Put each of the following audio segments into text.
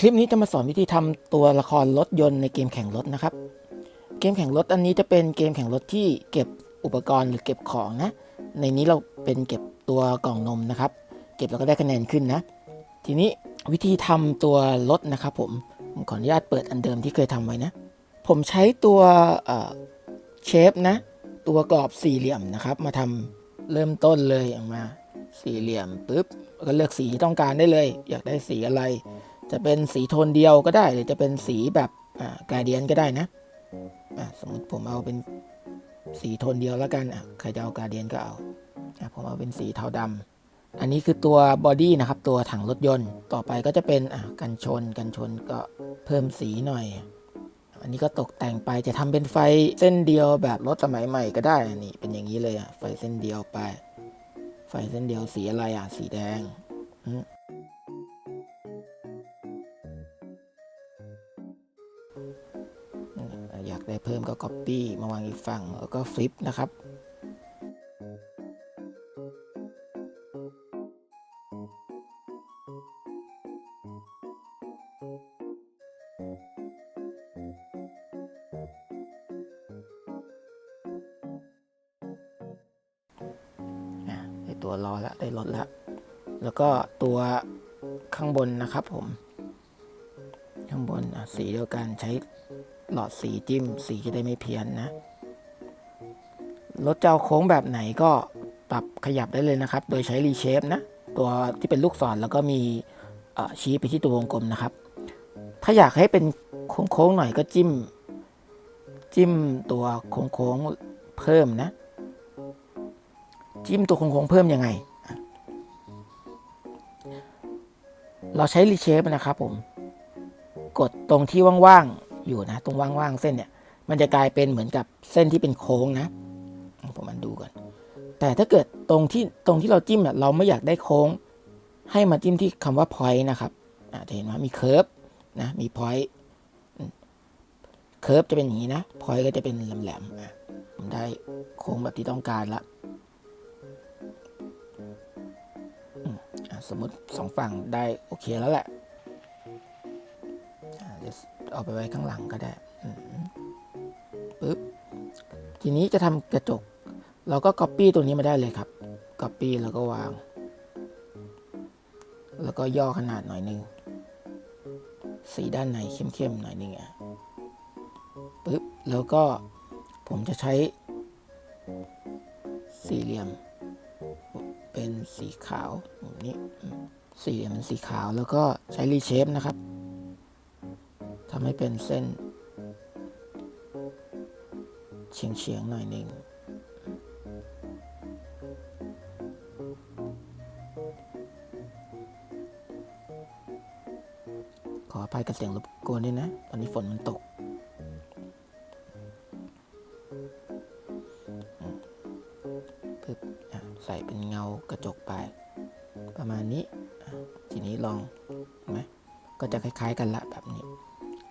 คลิปนี้จะมาสอนวิธีทำตัวละครรถยนต์ในเกมแข่งรถนะครับ เกมแข่งรถอันนี้จะเป็นเกมแข่งรถที่เก็บอุปกรณ์หรือเก็บของนะ ในนี้เราเป็นเก็บตัวกล่องนมนะครับ เก็บแล้วก็ได้คะแนนขึ้นนะ ทีนี้วิธีทำตัวรถนะครับ ผมผมขออนุญาตเปิดอันเดิมที่เคยทำไว้นะ ผมใช้ตัวเชฟนะ ตัวกรอบสี่เหลี่ยมนะครับ มาทำเริ่มต้นเลยออกมา สี่เหลี่ยมปุ๊บก็เลือกสีที่ต้องการได้เลย อยากได้สีอะไร จะเป็นสีโทนเดียวก็ได้ หรือจะเป็นสีแบบอ่ากาเดียนก็ได้นะอะสมมติผมเอาเป็นสีโทนเดียวแล้วกันอะใครจะเอากาเดียนก็เอาอะผมเอาเป็นสีเทาดำอันนี้คือตัวบอดี้นะครับ ตัวถังรถยนต์ ต่อไปก็จะเป็นอะกันชน กันชนก็เพิ่มสีหน่อย อันนี้ก็ตกแต่งไปจะทำเป็นไฟเส้นเดียวแบบรถสมัยใหม่ก็ได้นี่เป็นอย่างนี้เลยอะไฟเส้นเดียวไป ไฟเส้นเดียวสีอะไรอะสีแดง ได้เพิ่มก็ Copy มาวางอีกฝั่งแล้วก็ฟลิปนะครับอะได้ตัวรอแล้วได้รถแล้ว แล้วก็ตัวข้างบนนะครับผม ข้างบนสีเดียวกันใช้ หลอดสีจิ้มสีจะได้ไม่เพี้ยนนะ รถเจ้าโค้งแบบไหนก็ปรับขยับได้เลยนะครับ โดยใช้รีเชฟนะ ตัวที่เป็นลูกศรแล้วก็มีชี้ไปที่ตัววงกลมนะครับ ถ้าอยากให้เป็นโค้งๆหน่อยก็จิ้ม จิ้มตัวโค้งๆเพิ่มนะ จิ้มตัวโค้งๆเพิ่มยังไง เราใช้รีเชฟนะครับผม กดตรงที่ว่างๆ อยู่นะ ตรงว่างๆเส้นเนี่ย มันจะกลายเป็นเหมือนกับเส้นที่เป็นโค้งนะผมมันดูก่อน แต่ถ้าเกิดตรงที่ตรงที่เราจิ้มเนี่ยเราไม่อยากได้โค้ง ให้มาจิ้มที่คำว่า point นะครับจะเห็นว่ามีเคิร์ฟนะ มี point เคิร์ฟจะเป็นอย่างนี้นะ point ก็จะเป็นแหลมๆผมได้โค้งแบบที่ต้องการละสมมติสองฝั่งได้โอเคแล้วแหละ เอาไปไว้ข้างหลังก็ได้ปึ๊บทีนี้จะทำกระจก เราก็ Copy ตัวนี้มาได้เลยครับ Copy แล้วก็วาง แล้วก็ย่อขนาดหน่อยหนึง สีด้านในเข้มๆหน่อยหนึงอะปึ๊บแล้วก็ผมจะใช้สี่เหลี่ยม เป็นสีขาวแบบนี้สี่เหลี่ยมเป็นสีขาวแล้วก็ใช้รีเชฟนะครับ ทำให้เป็นเส้นเฉียงเฉียงๆหน่อยหนึ่ง ขออภัยกับเสียงรบกวนด้วยนะ ตอนนี้ฝนมันตก ปึ๊บใส่เป็นเงากระจกไป ประมาณนี้ ทีนี้ลองไหมก็จะคล้าย ๆ กันละแบบนี้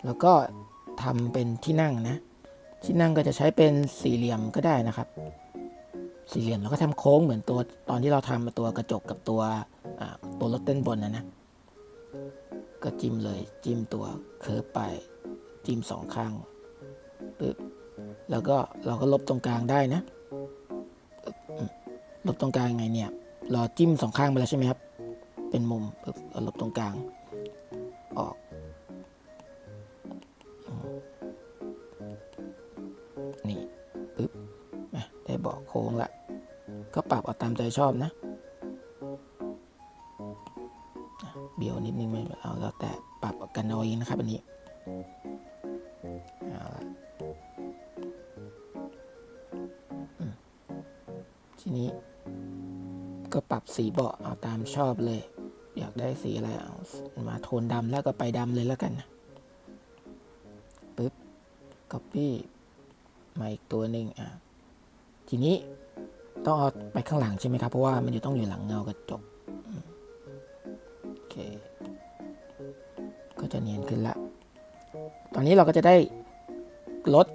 แล้วก็ทำเป็นที่นั่งนะ ที่นั่งก็จะใช้เป็นสี่เหลี่ยมก็ได้นะครับ สี่เหลี่ยมแล้วก็ทำโค้งเหมือนตัวตอนที่เราทำตัวกระจกกับตัวตัวรถเต้นบนนะนะ ก็จิ้มเลยจิ้มตัวเคิร์ฟไปจิ้มสองข้างปึ๊บแล้วก็เราก็ลบตรงกลางได้นะ ลบตรงกลางไงเนี่ย เราจิ้มสองข้างไปแล้วใช่ไหมครับ เป็นมุมปึ๊บลบตรงกลาง ออก เบอกโค้งละก็ปรับเอาตามใจชอบนะเบี้ยวนิดนึงไม่เอาแล้วแต่ปรับกันเอาเองนะครับ อันนี้เอาละทีนี้ ก็ปรับสีเบาะเอาตามชอบเลย อยากได้สีอะไรเอามาโทนดำแล้วก็ไปดำเลยแล้วกันนะปึ๊บ copy มาอีกตัวหนึ่งอะ ทีนี้ต้องเอาไปข้างหลังใช่ไหมครับ เพราะว่ามันอยู่ต้องอยู่หลังเงากระจกโอเค ก็จะเนียนขึ้นละ ตอนนี้เราก็จะได้ลด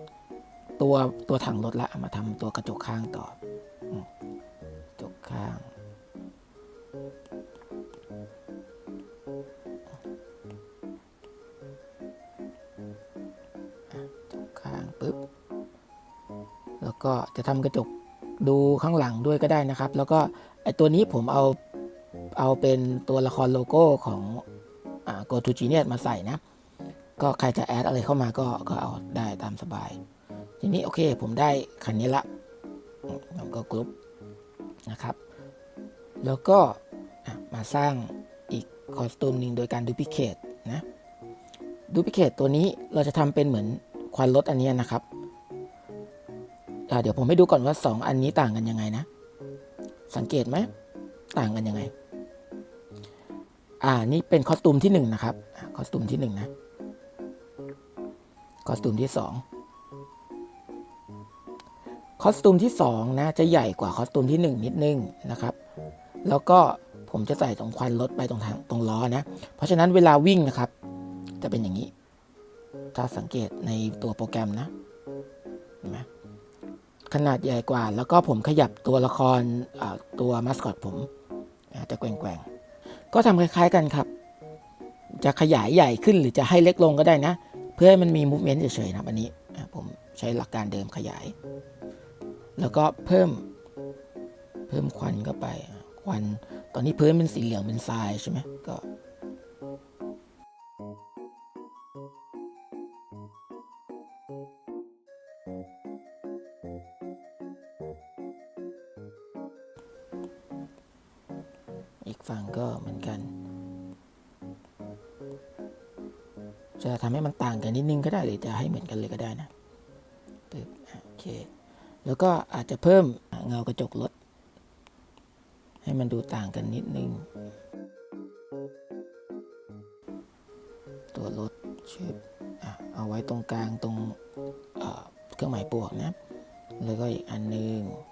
ตัวตัวถังรถละมาทำตัวกระจกข้างต่อกระจกข้าง ก็จะทำกระจกดูข้างหลังด้วยก็ได้นะครับ แล้วก็ไอตัวนี้ผมเอาเอาเป็นตัวละครโลโก้ของอ่า Go to Genius มาใส่นะ ก็ใครจะแอดอะไรเข้ามาก็ก็เอาได้ตามสบาย ทีนี้โอเคผมได้คันนี้ละอืมผมก็กรุ๊ปนะครับ แล้วก็มาสร้างอีกคอสตูมหนึ่งโดยการดูพิเคตนะดูพิเคตตัวนี้เราจะทำเป็นเหมือนควันรถอันนี้นะครับ เดี๋ยวผมให้ดูก่อนว่า 2 อันนี้ต่างกันยังไงนะ สังเกตไหมต่างกันยังไง อ่า นี่เป็นคอสตูมที่ 1 นะครับ คอสตูมที่ 1 นะ คอสตูมที่ 2 คอสตูมที่ 2 นะ จะใหญ่กว่าคอสตูมที่ 1 นิดนึงนะครับ แล้วก็ผมจะใส่ตรงควันรถไปตรงทางตรงล้อนะ เพราะฉะนั้นเวลาวิ่งนะครับ จะเป็นอย่างนี้ ถ้าสังเกตในตัวโปรแกรมนะเห็นไหม ขนาดใหญ่กว่า แล้วก็ผมขยับตัวละครตัวมัสคอตผมจะแกว่งๆ ก็ทำคล้ายๆกันครับ จะขยายใหญ่ขึ้นหรือจะให้เล็กลงก็ได้นะ เพื่อให้มันมี movement เฉยๆนะครับอันนี้ผมใช้หลักการเดิมขยาย แล้วก็เพิ่มเพิ่มควันเข้าไปควันตอนนี้พื้นเป็นสีเหลืองเป็นทรายใช่ไหมก็ อีกฝั่งก็เหมือนกัน จะทำให้มันต่างกันนิดนึงก็ได้หรือจะให้เหมือนกันเลยก็ได้นะปึ๊บโอเค แล้วก็อาจจะเพิ่มเงากระจกรถให้มันดูต่างกันนิดนึง ตัวรถชื่ออะเอาไว้ตรงกลางตรงเครื่องหมายบวกนะ แล้วก็อีกอันหนึงอะอันนี้ลบ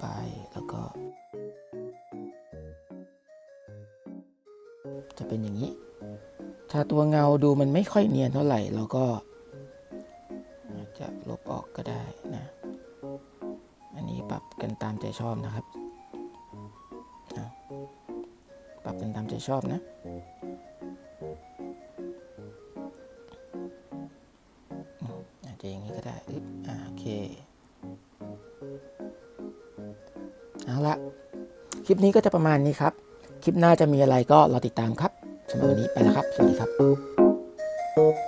ไปแล้วก็ จะเป็นอย่างนี้ ถ้าตัวเงาดูมันไม่ค่อยเนียนเท่าไหร่เราก็อาจจะลบออกก็ได้นะ อันนี้ปรับกันตามใจชอบนะครับอะปรับกันตามใจชอบนะอาจจะอย่างนี้ก็ได้อ่าโอเค เอาละคลิปนี้ก็จะประมาณนี้ครับ คลิปหน้าจะมีอะไรก็รอติดตามครับสำหรับวันนี้ไปแล้วครับ สวัสดีครับ